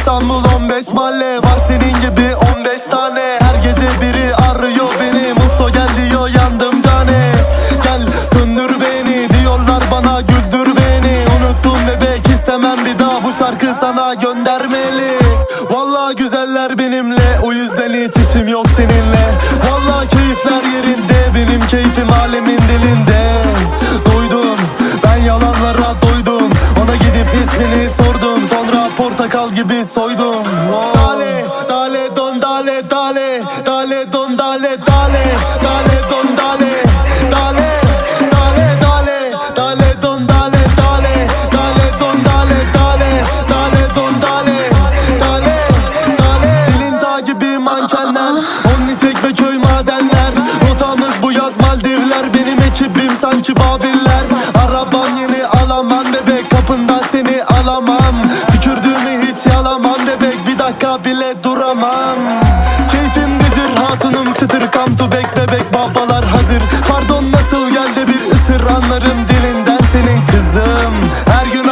İstanbul 15 mahalle Var senin gibi 15 tane. Her gece biri arıyor beni. Musto gel diyor yandım cane. Gel söndür beni diyorlar bana güldür beni. Unuttum bebek istemem bir daha Bu şarkı sana göndermeli. Vallahi güzeller benimle O yüzden hiç işim yok seninle portakal gibi soydum Oh. Dale dale don dale dale Dale don dale dale Dale don dale Dale dale dale Dale don dale dale Dale don dale dale Dale don dale Dale dale Dilin dağ gibi mankenlerOnni çekme köy madenler Rotamız bu yaz Maldivler Benim ekibim sanki Babiller dakika bile duramam. Keyfim bezir hatunum çıtır. Come to back de babalar hazır. Pardon nasıl geldi bir ısır? Anlarım dilinden senin kızım. Her gün